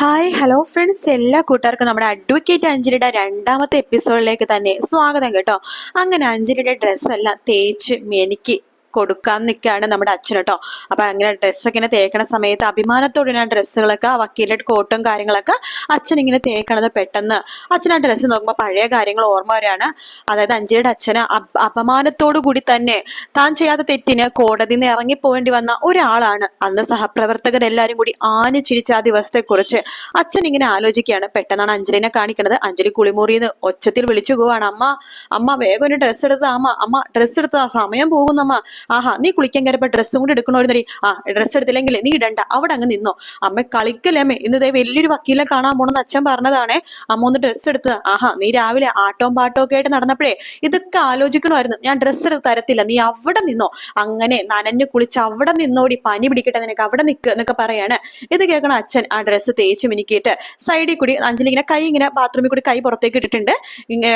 Hi hello friends എല്ലാ കൂട്ടുകാർക്കും നമ്മുടെ അഡ്വക്കേറ്റ് അഞ്ജലിയുടെ രണ്ടാമത്തെ എപ്പിസോഡിലേക്ക് തന്നെ സ്വാഗതം കേട്ടോ. അങ്ങനെ അഞ്ജലിയുടെ ഡ്രസ്സെല്ലാം തേച്ച് മെനിക്ക് കൊടുക്കാൻ നിൽക്കുകയാണ് നമ്മുടെ അച്ഛൻ കേട്ടോ അപ്പൊ അങ്ങനെ ഡ്രസ്സൊക്കെ ഇങ്ങനെ തേക്കണ സമയത്ത് അഭിമാനത്തോടെ ആ ഡ്രസ്സുകളൊക്കെ ആ വക്കീലിന്റെ കോട്ടും കാര്യങ്ങളൊക്കെ അച്ഛൻ ഇങ്ങനെ തേക്കണത് പെട്ടെന്ന്. അച്ഛൻ ആ ഡ്രസ്സ് നോക്കുമ്പോൾ പഴയ കാര്യങ്ങൾ ഓർമ്മ വരികയാണ് അതായത് അഞ്ജലിയുടെ അച്ഛന് അപ- അപമാനത്തോടു കൂടി തന്നെ താൻ ചെയ്യാത്ത തെറ്റിന് കോടതിയിൽ നിന്ന് ഇറങ്ങിപ്പോവേണ്ടി വന്ന ഒരാളാണ്. അന്ന് സഹപ്രവർത്തകരെല്ലാരും കൂടി ആഞ്ഞു ചിരിച്ച ആ ദിവസത്തെക്കുറിച്ച് അച്ഛൻ ഇങ്ങനെ ആലോചിക്കുകയാണ്. പെട്ടെന്നാണ് അഞ്ജലിനെ കാണിക്കണത്. അഞ്ജലി കുളിമുറിന്ന് ഒച്ചത്തിൽ വിളിച്ചു പോവാണ്. അമ്മ അമ്മ വേഗം ഒരു ഡ്രസ്സ് എടുത്താ അമ്മ അമ്മ ഡ്രസ്സ് എടുത്ത് ആ സമയം പോകുന്നമ്മ ആഹാ നീ കുളിക്കാൻ കയറിയപ്പോ ഡ്രസ്സും കൂടി ഒരു ആ ഡ്രസ്സ് എടുത്തില്ലെങ്കിൽ നീ ഇടണ്ട. അവിടെ അങ്ങ് നിന്നോ. അമ്മ കളിക്കല്ലേ അമ്മേ? ഇന്ന് ദേ വലിയൊരു വക്കീലെ കാണാൻ പോണെന്ന് അച്ഛൻ പറഞ്ഞതാണേ. അമ്മ ഒന്ന് ഡ്രസ്സ് എടുത്ത് ആഹാ നീ രാവിലെ ആട്ടവും പാട്ടവും ഒക്കെ ആയിട്ട് നടന്നപ്പോഴേ ഇതൊക്കെ ആലോചിക്കണമായിരുന്നു. ഞാൻ ഡ്രസ്സ് എടുത്ത് തരത്തില്ല. നീ അവിടെ നിന്നോ. അങ്ങനെ നനഞ്ഞു കുളിച്ച് അവിടെ നിന്നോടി. പനി പിടിക്കട്ടെ നിനക്ക്. അവിടെ നിൽക്ക് എന്നൊക്കെ പറയാണ്. ഇത് കേൾക്കണ അച്ഛൻ ആ ഡ്രസ്സ് തേച്ച് മിനുക്കിയിട്ട് സൈഡിൽ കൂടി അഞ്ജലി ഇങ്ങനെ കൈ ഇങ്ങനെ ബാത്റൂമിൽ കൂടി കൈ പുറത്തേക്ക് ഇട്ടിട്ടുണ്ട്.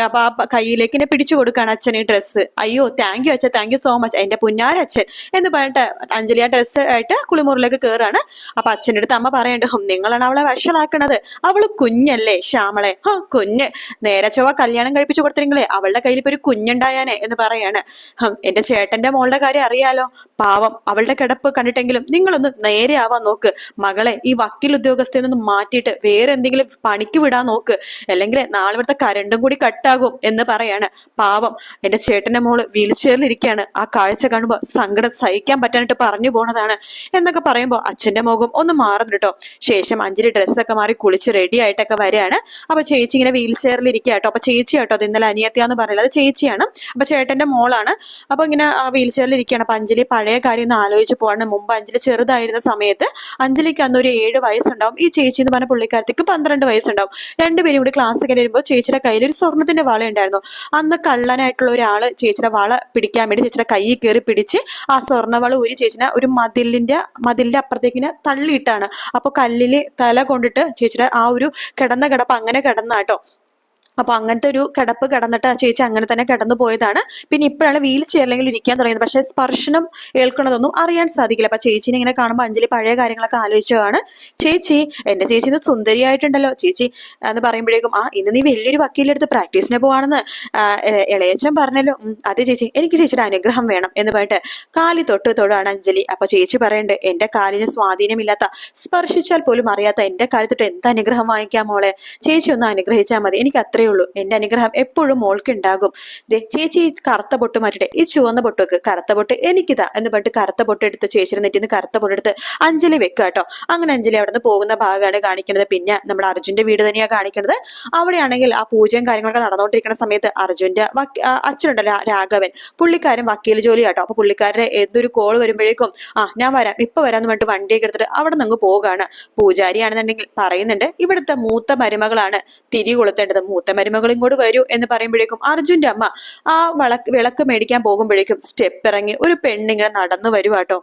അപ്പൊ ആ കൈയിലേക്ക് ഇങ്ങനെ പിടിച്ചു കൊടുക്കുകയാണ് അച്ഛൻ ഈ ഡ്രസ്സ് അയ്യോ താങ്ക് യു അച്ഛൻ താങ്ക് യു സോ മച്ച് എന്റെ പുന്നാര അച്ഛൻ എന്ന് പറഞ്ഞിട്ട് അഞ്ജലി ആ ഡ്രസ്സ് ആയിട്ട് കുളിമുറിലേക്ക് കയറാണ് അപ്പൊ അച്ഛന്റെ അടുത്ത് അമ്മ പറയണ്ട് ഹും നിങ്ങളാണ് അവളെ വഷളാക്കണത്. അവൾ കുഞ്ഞല്ലേ ശ്യാമളെ? ഹോ കുഞ്ഞ്. നേരെ ചൊവ്വ കല്യാണം കഴിപ്പിച്ചു കൊടുത്തിരുന്നെങ്കിലേ അവളുടെ കയ്യിൽ ഇപ്പൊ ഒരു കുഞ്ഞുണ്ടായാനെ എന്ന് പറയാണ്. എന്റെ ചേട്ടന്റെ മോളുടെ കാര്യം അറിയാലോ? പാവം അവളുടെ കിടപ്പ് കണ്ടിട്ടെങ്കിലും നിങ്ങളൊന്ന് നേരെ ആവാൻ നോക്ക്. മകളെ ഈ വക്കീൽ ഉദ്യോഗസ്ഥയിൽ നിന്ന് മാറ്റിയിട്ട് വേറെ എന്തെങ്കിലും പണിക്ക് വിടാൻ നോക്ക്. അല്ലെങ്കിൽ നാളെ ഇവിടുത്തെ കരണ്ടും കൂടി കട്ടാകും എന്ന് പറയാണ്. പാവം എന്റെ ചേട്ടന്റെ മോൾ വീൽ ചെയറിൽ ഇരിക്കുകയാണ് ആ കാഴ്ച കാണുമ്പോൾ സങ്കടം സഹിക്കാൻ പറ്റാനായിട്ട് പറഞ്ഞു പോണതാണ് എന്നൊക്കെ പറയുമ്പോൾ അച്ഛന്റെ മുഖം ഒന്ന് മാറുന്നു കേട്ടോ ശേഷം അഞ്ജലി ഡ്രസ്സൊക്കെ മാറി കുളിച്ച് റെഡി ആയിട്ടൊക്കെ വരികയാണ്. അപ്പൊ ചേച്ചി ഇങ്ങനെ വീൽ ചെയറിൽ ഇരിക്കുക കേട്ടോ അപ്പൊ ചേച്ചി കേട്ടോ അത് ഇന്നലെ അനിയത്തിയാന്ന് പറയില്ല അത് ചേച്ചിയാണ്. അപ്പൊ ചേട്ടന്റെ മോളാണ്. അപ്പൊ ഇങ്ങനെ ആ വീൽ ചെയറിൽ ഇരിക്കുകയാണ്. അപ്പൊ അഞ്ജലി പഴയ കാര്യം ഒന്ന് ആലോചിച്ച് പോവാണ്. മുമ്പ് അഞ്ജലി ചെറുതായിരുന്ന സമയത്ത് അഞ്ജലിക്ക് അന്ന് ഒരു ഏഴ് വയസ്സുണ്ടാവും. ഈ ചേച്ചി എന്ന് പറഞ്ഞ പുള്ളിക്കാരത്തേക്ക് പന്ത്രണ്ട് വയസ്സുണ്ടാവും. രണ്ടുപേരും കൂടി ക്ലാസ് ഒക്കെ വരുമ്പോൾ ചേച്ചിയുടെ കയ്യിൽ ഒരു സ്വർണത്തിന്റെ വള ഉണ്ടായിരുന്നു അന്ന് കള്ളനായിട്ടുള്ള ഒരാൾ ചേച്ചിയുടെ വള പിടിക്കാൻ വേണ്ടി ചേച്ചിയുടെ കൈ കയറി പിടിച്ച് ആ സ്വർണവള ഊരി ചേച്ചിനെ ഒരു മതിലിന്റെ മതിലിന്റെ അപ്പുറത്തേക്ക് തള്ളിയിട്ടാണ്. അപ്പൊ കല്ലിൽ തല കൊണ്ടിട്ട് ചേച്ചിയുടെ ആ ഒരു കിടന്ന കിടപ്പ് അങ്ങനെ കിടന്നാട്ടോ അപ്പൊ അങ്ങനത്തെ ഒരു കിടപ്പ് കിടന്നിട്ട് ആ ചേച്ചി അങ്ങനെ തന്നെ കിടന്നു പോയതാണ്. പിന്നെ ഇപ്പോഴാണ് വീൽ ചെയറിലെങ്കിൽ ഇരിക്കാൻ തുടങ്ങിയത്. പക്ഷെ സ്പർശനം ഏൽക്കണതൊന്നും അറിയാൻ സാധിക്കില്ല. അപ്പൊ ചേച്ചിനെ ഇങ്ങനെ കാണുമ്പോൾ അഞ്ജലി പഴയ കാര്യങ്ങളൊക്കെ ആലോചിച്ചതാണ്. ചേച്ചി എന്റെ ചേച്ചി ഇത് സുന്ദരിയായിട്ടുണ്ടല്ലോ. ചേച്ചി എന്ന് പറയുമ്പോഴേക്കും ആ ഇന്ന് നീ വലിയൊരു വക്കീലെടുത്ത് പ്രാക്ടീസിന് പോവാണെന്ന് ഇളയച്ചൻ പറഞ്ഞല്ലോ. "ഉം, അതെ ചേച്ചി. എനിക്ക് ചേച്ചിയുടെ അനുഗ്രഹം വേണം എന്ന് പറഞ്ഞിട്ട് കാലി തൊട്ട് തൊടാണ് അഞ്ജലി. അപ്പൊ ചേച്ചി പറയണ്ട് എന്റെ കാലിന് സ്വാധീനമില്ലാത്ത സ്പർശിച്ചാൽ പോലും അറിയാത്ത എന്റെ കാലത്തൊട്ട് എന്ത് അനുഗ്രഹം വാങ്ങിക്കാം മോളെ? ചേച്ചി ഒന്ന് അനുഗ്രഹിച്ചാൽ മതി. എനിക്ക് അത്രേ ഉള്ളൂ. എന്റെ അനുഗ്രഹം എപ്പോഴും മോൾക്ക് ഉണ്ടാകും ദേ ചേച്ചി ഈ കറുത്ത പൊട്ട് മാറ്റിട്ടെ ഈ ചുവന്ന പൊട്ട് വെക്ക്. കറുത്ത പൊട്ട് എനിക്കിതാ എന്ന് പറഞ്ഞിട്ട് കറുത്ത പൊട്ട് എടുത്ത് ചേച്ചിയുടെ നെറ്റിന്ന് കറുത്ത പൊട്ട് എടുത്ത് അഞ്ജലി വെക്കുക കേട്ടോ. അങ്ങനെ അഞ്ജലി അവിടെ നിന്ന് പോകുന്ന ഭാഗമാണ് കാണിക്കുന്നത്. പിന്നെ നമ്മുടെ അർജുന്റെ വീട് തന്നെയാണ് കാണിക്കുന്നത്. അവിടെയാണെങ്കിൽ ആ പൂജയും കാര്യങ്ങളൊക്കെ നടന്നുകൊണ്ടിരിക്കുന്ന സമയത്ത് അർജുന്റെ അച്ഛനുണ്ട് രാഘവൻ. പുള്ളിക്കാരൻ വക്കീൽ ജോലി കേട്ടോ. അപ്പൊ പുള്ളിക്കാരന് എന്തൊരു കോൾ വരുമ്പോഴേക്കും ആ ഞാൻ വരാം. ഇപ്പൊ വരാന്ന് പറഞ്ഞിട്ട് വണ്ടിയൊക്കെ എടുത്തിട്ട് അവിടെ നിന്ന് പോകാണ്. പൂജാരിയാണെന്നുണ്ടെങ്കിൽ പറയുന്നുണ്ട് ഇവിടുത്തെ മൂത്ത മരുമകളാണ് തിരി കൊളുത്തേണ്ടത്. മൂത്ത മരുമകൾ കൂടെ വരൂ എന്ന് പറയുമ്പോഴേക്കും അർജുന്റെ അമ്മ ആ വിളക്ക് വിളക്ക് മേടിക്കാൻ പോകുമ്പോഴേക്കും സ്റ്റെപ്പ് ഇറങ്ങി ഒരു പെണ്ണിങ്ങനെ നടന്നു വരുവാട്ടോ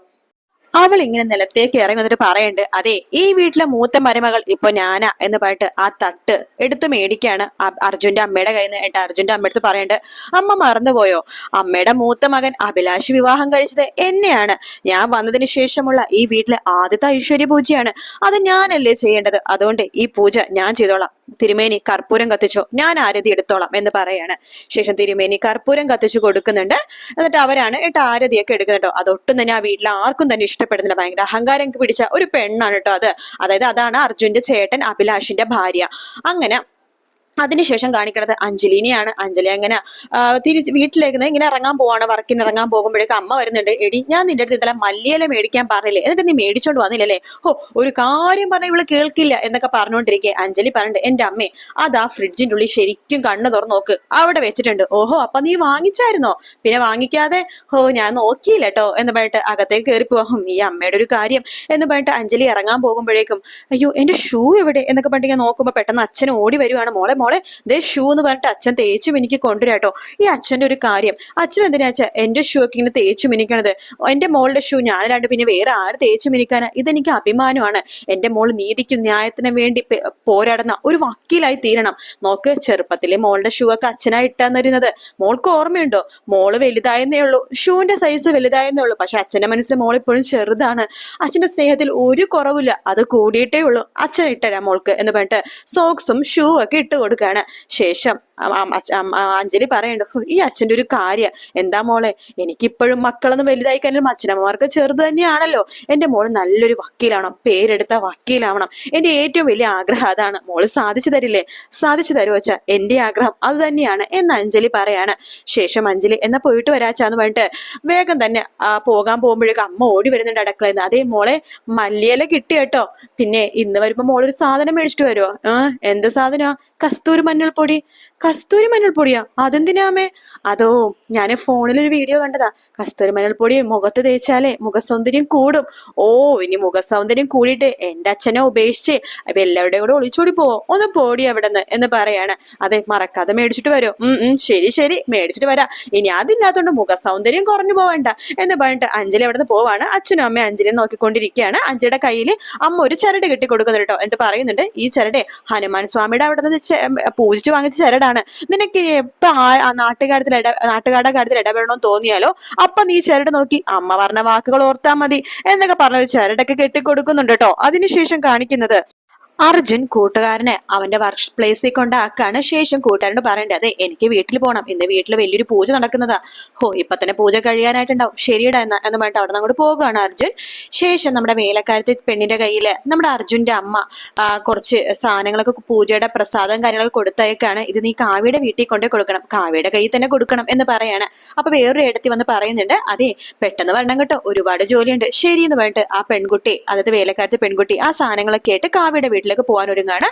അവൾ ഇങ്ങനെ നിലത്തേക്ക് ഇറങ്ങി വന്നിട്ട് പറയണ്ട് അതെ ഈ വീട്ടിലെ മൂത്ത മരുമകൾ ഇപ്പൊ ഞാനാ എന്ന് പറഞ്ഞിട്ട് ആ തട്ട് എടുത്ത് മേടിക്കാണ് അർജുന്റെ അമ്മയുടെ കയ്യിൽ നിന്ന് ഏട്ടാ അർജുന്റെ അമ്മ എടുത്ത് പറയണ്ട് അമ്മ മറന്നുപോയോ? അമ്മയുടെ മൂത്ത മകൻ അഭിലാഷ് വിവാഹം കഴിച്ചത് എന്നെയാണ്. ഞാൻ വന്നതിന് ശേഷമുള്ള ഈ വീട്ടിലെ ആദ്യത്തെ ഐശ്വര്യ പൂജയാണ്. അത് ഞാനല്ലേ ചെയ്യേണ്ടത്? അതുകൊണ്ട് ഈ പൂജ ഞാൻ ചെയ്തോളാം. തിരുമേനി കർപ്പൂരം കത്തിച്ചോ? ഞാൻ ആരതി എടുത്തോളാം എന്ന് പറയാണ്. ശേഷം തിരുമേനി കർപ്പൂരം കത്തിച്ചു കൊടുക്കുന്നുണ്ട്. എന്നിട്ട് അവരാണ് ഏട്ടാ ആരതിയൊക്കെ എടുക്കുന്നുണ്ടോ? അതൊട്ടും തന്നെ ആ വീട്ടിൽ ആർക്കും തന്നെ ഇഷ്ടപ്പെടുന്നില്ല. ഭയങ്കര അഹങ്കാരം പിടിച്ച ഒരു പെണ്ണാണ് കേട്ടോ അത്. അതായത് അതാണ് അർജുന്റെ ചേട്ടൻ അഭിലാഷിന്റെ ഭാര്യ. അങ്ങനെ അതിനുശേഷം കാണിക്കുന്നത് അഞ്ജലിനെയാണ്. അഞ്ജലി അങ്ങനെ തിരിച്ച് വീട്ടിലേക്ക് ഇങ്ങനെ ഇറങ്ങാൻ പോവാണ്. വർക്കിന് ഇറങ്ങാൻ പോകുമ്പോഴേക്കും അമ്മ വരുന്നുണ്ട്. എടി ഞാൻ നിന്റെ അടുത്ത് ഇതെല്ലാം മല്ലിയില മേടിക്കാൻ പറഞ്ഞില്ലേ? എന്നിട്ട് നീ മേടിച്ചോണ്ട് വന്നില്ലല്ലേ? ഓ ഒരു കാര്യം പറഞ്ഞ ഇവൾ കേൾക്കില്ല എന്നൊക്കെ പറഞ്ഞുകൊണ്ടിരിക്കെ അഞ്ജലി പറഞ്ഞിട്ട് എന്റെ അമ്മേ അത് ആ ഫ്രിഡ്ജിന്റെ ഉള്ളിൽ ശരിക്കും കണ്ണ് തുറന്ന് നോക്ക്. അവിടെ വെച്ചിട്ടുണ്ട്. ഓഹോ അപ്പൊ നീ വാങ്ങിച്ചായിരുന്നോ? പിന്നെ വാങ്ങിക്കാതെ ഓ ഞാൻ നോക്കിയില്ല കേട്ടോ എന്ന് പറഞ്ഞിട്ട് അകത്തേക്ക് കയറി പോകും ഈ അമ്മയുടെ ഒരു കാര്യം എന്ന് പറഞ്ഞിട്ട് അഞ്ജലി ഇറങ്ങാൻ പോകുമ്പോഴേക്കും അയ്യോ എന്റെ ഷൂ എവിടെ? എന്നൊക്കെ പറഞ്ഞിട്ട് ഞാൻ നോക്കുമ്പോ പെട്ടെന്ന് അച്ഛൻ ഓടി വരുവാണ്. മോളെ മോളെ ദേ ഷൂ എന്ന് പറഞ്ഞിട്ട് അച്ഛൻ തേച്ചും എനിക്ക് കൊണ്ടുവരാട്ടോ ഈ അച്ഛന്റെ ഒരു കാര്യം. അച്ഛൻ എന്തിനാ അച്ഛൻ എന്റെ ഷൂ ഒക്കെ ഇങ്ങനെ തേച്ച് മിനിക്കണത്? എന്റെ മോളുടെ ഷൂ ഞാനല്ലാണ്ട് പിന്നെ വേറെ ആര് തേച്ച് മിനിക്കാനാ? ഇതെനിക്ക് അഭിമാനമാണ്. എന്റെ മോൾ നീതിക്കും ന്യായത്തിനും വേണ്ടി പോരാടുന്ന ഒരു വക്കീലായി തീരണം. നോക്ക് ചെറുപ്പത്തിലെ മോളുടെ ഷൂ ഒക്കെ അച്ഛനായി ഇട്ടാന്ന് വരുന്നത് മോൾക്ക് ഓർമ്മയുണ്ടോ? മോൾ വലുതായെന്നേ ഉള്ളൂ. ഷൂവിന്റെ സൈസ് വലുതായെന്നേ ഉള്ളൂ. പക്ഷെ അച്ഛന്റെ മനസ്സിൽ മോൾ ഇപ്പോഴും ചെറുതാണ്. അച്ഛന്റെ സ്നേഹത്തിൽ ഒരു കുറവില്ല. അത് കൂടിയിട്ടേ ഉള്ളൂ. അച്ഛൻ ഇട്ടരാ മോൾക്ക് എന്ന് പറഞ്ഞിട്ട് സോക്സും ഷൂ ഒക്കെ ഇട്ട് കൊടുക്കാണ്. ശേഷം അഞ്ജലി പറയണ്ട് ഈ അച്ഛന്റെ ഒരു കാര്യം. എന്താ മോളെ എനിക്കിപ്പോഴും മക്കളൊന്നും വലുതായി കഴിഞ്ഞാലും അച്ഛനമ്മമാർക്ക് ചെറുത് തന്നെയാണല്ലോ. എന്റെ മോൾ നല്ലൊരു വക്കീലാവണം പേരെടുത്ത വക്കീലാവണം. എന്റെ ഏറ്റവും വലിയ ആഗ്രഹം അതാണ്. മോൾ സാധിച്ചു തരില്ലേ? സാധിച്ചു തരുമോ അച്ഛാ? എന്റെ ആഗ്രഹം അത് തന്നെയാണ് എന്ന് അഞ്ജലി പറയാണ്. ശേഷം അഞ്ജലി എന്നാ പോയിട്ട് വരാച്ചാന്ന് പറഞ്ഞിട്ട് വേഗം തന്നെ പോകാൻ പോകുമ്പോഴേക്കും അമ്മ ഓടി വരുന്നുണ്ട് അടുക്കളയിൽ നിന്ന് അതേ മോളെ മല്ലിയില കിട്ടിയട്ടോ പിന്നെ ഇന്ന് വരുമ്പോ മോളൊരു സാധനം മേടിച്ചിട്ട് വരുമോ ആ എന്ത് സാധനമാ കസ്തൂരി മഞ്ഞൾപ്പൊടി. കസ്തൂരി മഞ്ഞൾപ്പൊടിയാ. അതെന്തിനാമേ അതോ ഞാൻ ഫോണിൽ ഒരു വീഡിയോ കണ്ടതാ. കസ്തൂരി മഞ്ഞൾപ്പൊടി മുഖത്ത് തേച്ചാലേ മുഖസൗന്ദര്യം കൂടും. ഓ ഇനി മുഖസൗന്ദര്യം കൂടിയിട്ട് എന്റെ അച്ഛനെ ഉപേക്ഷിച്ച് അപ്പൊ എല്ലാവരുടെയും കൂടെ ഒളിച്ചോടി പോവോ? ഒന്ന് പോടി അവിടെ നിന്ന് എന്ന് പറയാണ്. അതെ മറക്കാതെ മേടിച്ചിട്ട് വരും. ഉം ശരി ശരി മേടിച്ചിട്ട് വരാം. ഇനി അതില്ലാത്തോണ്ട് മുഖസൗന്ദര്യം കുറഞ്ഞു പോവണ്ട എന്ന് പറഞ്ഞിട്ട് അഞ്ജലി അവിടെ നിന്ന് പോവാണ്. അച്ഛനും അമ്മയും അഞ്ജലിയെ നോക്കിക്കൊണ്ടിരിക്കുകയാണ്. അഞ്ജലിയുടെ കയ്യിൽ അമ്മ ഒരു ചരട് കെട്ടി കൊടുക്കുന്നുണ്ട് കേട്ടോ. എന്നിട്ട് പറയുന്നുണ്ട് ഈ ചരട് ഹനുമാൻ സ്വാമിയുടെ അവിടെ നിന്ന് പൂജിച്ച് വാങ്ങിച്ച ചരടാണ്. നിനക്ക് എപ്പോ ആ നാട്ടുകാര്യത്തിൽ ഇട നാട്ടുകാരുടെ കാര്യത്തിൽ ഇടപെടണമെന്ന് തോന്നിയാലോ അപ്പൊ നീ ചരട് നോക്കി അമ്മ പറഞ്ഞ വാക്കുകൾ ഓർത്താ മതി എന്നൊക്കെ പറഞ്ഞൊരു ചരടൊക്കെ കെട്ടിക്കൊടുക്കുന്നുണ്ട് കേട്ടോ അതിനുശേഷം കാണിക്കുന്നത് അർജുൻ കൂട്ടുകാരനെ അവന്റെ വർക്ക് പ്ലേസിൽ കൊണ്ടാക്കാണ് ശേഷം കൂട്ടുകാരനോട് പറയേണ്ടത്. അതെ എനിക്ക് വീട്ടിൽ പോകണം ഇന്ന് വീട്ടിൽ വലിയൊരു പൂജ നടക്കുന്നതാ. ഹോ ഇപ്പൊ തന്നെ പൂജ കഴിയാനായിട്ടുണ്ടാവും. ശരിയടാ എന്ന് പറഞ്ഞിട്ട് അവിടെ അങ്ങോട്ട് പോകുകയാണ് അർജുൻ. ശേഷം നമ്മുടെ വേലക്കാരത്തെ പെണ്ണിന്റെ കയ്യിൽ നമ്മുടെ അർജുന്റെ അമ്മ കുറച്ച് സാധനങ്ങളൊക്കെ പൂജയുടെ പ്രസാദം കാര്യങ്ങളൊക്കെ കൊടുത്തയക്കാണ്. ഇത് നീ കാവ്യയുടെ വീട്ടിൽ കൊണ്ടേ കൊടുക്കണം. കാവ്യയുടെ കയ്യിൽ തന്നെ കൊടുക്കണം എന്ന് പറയാണ്. അപ്പൊ വേറൊരു ഇടത്തി വന്ന് പറയുന്നുണ്ട് അതെ പെട്ടെന്ന് വരണം കേട്ടോ. ഒരുപാട് ജോലിയുണ്ട്. ശരി എന്ന് പറഞ്ഞിട്ട് ആ പെൺകുട്ടി അതായത് വേലക്കാരത്തെ പെൺകുട്ടി ആ സാധനങ്ങളൊക്കെ ആയിട്ട് കാവ്യയുടെ വീട്ടിലേക്ക് പോകാൻ ഒരുങ്ങാണ്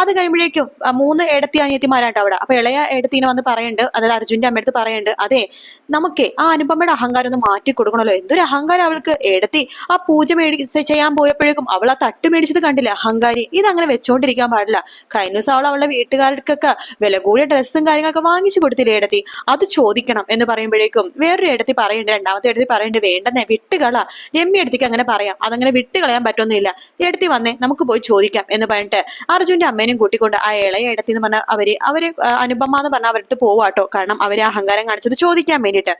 അത് കഴിയുമ്പോഴേക്കും മൂന്ന് ഏടത്തി അനിയത്തിമാരായിട്ട് അവിടെ. അപ്പൊ ഇളയ ഏടത്തിനെ വന്ന് പറയുന്നുണ്ട് അതായത് അർജുന്റെ അമ്മയടുത്ത് പറയുന്നുണ്ട് അതെ നമുക്ക് ആ അനുപമയുടെ അഹങ്കാരം ഒന്ന് മാറ്റി കൊടുക്കണല്ലോ എന്തൊരു അഹങ്കാരം അവൾക്ക്? എടുത്തി ആ പൂജ മേടി ചെയ്യാൻ പോയപ്പോഴേക്കും അവൾ ആ തട്ട് മേടിച്ചത് കണ്ടില്ല അഹങ്കാരി? ഇത് അങ്ങനെ വെച്ചോണ്ടിരിക്കാൻ പാടില്ല. കഴിഞ്ഞ ദിവസം അവൾ അവളുടെ വീട്ടുകാർക്കൊക്കെ വില കൂടിയ ഡ്രസ്സും കാര്യങ്ങളൊക്കെ വാങ്ങിച്ചു കൊടുത്തില്ല എടത്തി അത് ചോദിക്കണം എന്ന് പറയുമ്പോഴേക്കും വേറൊരു എടത്തി പറയണ്ട രണ്ടാമത്തെ എടുത്തി പറയണ്ട വേണ്ടെന്നേ വിട്ടുകള. രമ്യ എടുത്തിക്ക് അങ്ങനെ പറയാം. അതങ്ങനെ വിട്ടുകളയാൻ പറ്റൊന്നുമില്ല. എടുത്തി വന്നേ നമുക്ക് പോയി ചോദിക്കാം. എന്ന് പറഞ്ഞിട്ട് അർജുന്റെ അമ്മേനും കൂട്ടിക്കൊണ്ട് ആ ഇളയ ഇടത്തിന്ന് പറഞ്ഞ അവർ അവർ അനുപമ എന്ന് പറഞ്ഞ അവരടുത്ത് പോവാട്ടോ. കാരണം അവർ അഹങ്കാരം കാണിച്ചത് ചോദിക്കാൻ വേണ്ടിയിട്ട്.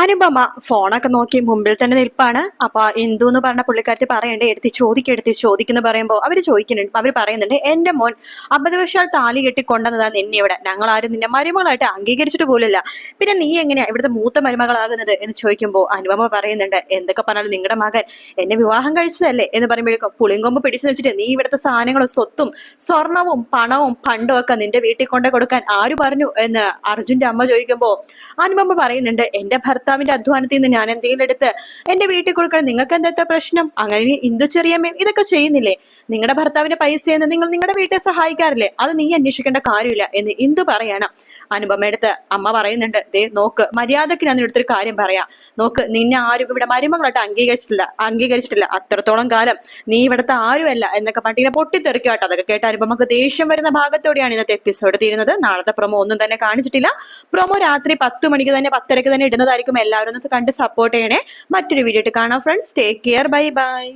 അനുപമ ഫോണൊക്കെ നോക്കി മുമ്പിൽ തന്നെ നിൽപ്പാണ്. അപ്പൊ എന്തു എന്ന് പറഞ്ഞ പുള്ളിക്കാരത്തി പറയണ്ടേ എടുത്ത് ചോദിക്കെടുത്ത് ചോദിക്കുന്നു പറയുമ്പോൾ അവർ ചോദിക്കുന്നുണ്ട്. അവർ പറയുന്നുണ്ട് എന്റെ മോൻ അബദ്ധവശാൽ താലി കെട്ടി കൊണ്ടുവന്നതാ നിന്നെ ഇവിടെ. ഞങ്ങൾ ആരും നിന്നെ മരുമകളായിട്ട് അംഗീകരിച്ചിട്ട് പോലില്ല പിന്നെ നീ എങ്ങനെയാ ഇവിടുത്തെ മൂത്ത മരുമകളാകുന്നത്? എന്ന് ചോദിക്കുമ്പോൾ അനുപമ പറയുന്നുണ്ട് എന്തൊക്കെ പറഞ്ഞാലും നിങ്ങളുടെ മകൻ എന്നെ വിവാഹം കഴിച്ചതല്ലേ? എന്ന് പറയുമ്പോഴേക്കും പുളിങ്കൊമ്പ് പിടിച്ചു വെച്ചിട്ട് നീ ഇവിടുത്തെ സാധനങ്ങളും സ്വത്തും സ്വർണവും പണവും പണ്ടും ഒക്കെ നിന്റെ വീട്ടിൽ കൊണ്ടു കൊടുക്കാൻ ആര് പറഞ്ഞു? എന്ന് അർജുന്റെ അമ്മ ചോദിക്കുമ്പോൾ അനുപമ പറയുന്നുണ്ട് എന്റെ ഭർത്താവിന്റെ അധ്വാനത്തിൽ നിന്ന് ഞാൻ എന്തെങ്കിലും എടുത്ത് എന്റെ വീട്ടിൽ കൊടുക്കണം. നിങ്ങൾക്ക് എന്താ പ്രശ്നം? അങ്ങനെ ഇനി ഇന്ദു ചെറിയമ്മയും ഇതൊക്കെ ചെയ്യുന്നില്ലേ? നിങ്ങളുടെ ഭർത്താവിന്റെ പൈസ എന്ന് നിങ്ങൾ നിങ്ങളുടെ വീട്ടിൽ സഹായിക്കാറില്ലേ? അത് നീ അന്വേഷിക്കേണ്ട കാര്യമില്ല എന്ന് ഇന്ദു പറയണം? അനുപമയെടുത്ത് അമ്മ പറയുന്നുണ്ട് ദേ നോക്ക് മര്യാദയ്ക്ക് ഞാൻ എടുത്തൊരു കാര്യം പറയാം. നോക്ക് നിന്നെ ആരും ഇവിടെ മരുമകളായിട്ട് അംഗീകരിച്ചിട്ടില്ല അംഗീകരിച്ചിട്ടില്ല. അത്രത്തോളം കാലം നീ ഇവിടുത്തെ ആരുമല്ല എന്നൊക്കെ പട്ടിനെ പൊട്ടിത്തെറിക്കുക അതൊക്കെ കേട്ട അനുപമക്ക് ദേഷ്യം വരുന്ന ഭാഗത്തോടെയാണ് ഇന്നത്തെ എപ്പിസോഡ് തീരുന്നത്. നാളത്തെ പ്രൊമോ ഒന്നും തന്നെ കാണിച്ചിട്ടില്ല. പ്രൊമോ രാത്രി പത്ത് മണിക്ക് തന്നെ പത്തരക്ക് തന്നെ ഇടുന്നതായിരിക്കും. എല്ലാവരും ഒന്ന് കണ്ട് സപ്പോർട്ട് ചെയ്യണേ. മറ്റൊരു വീഡിയോ ആയിട്ട് കാണാം friends take care bye bye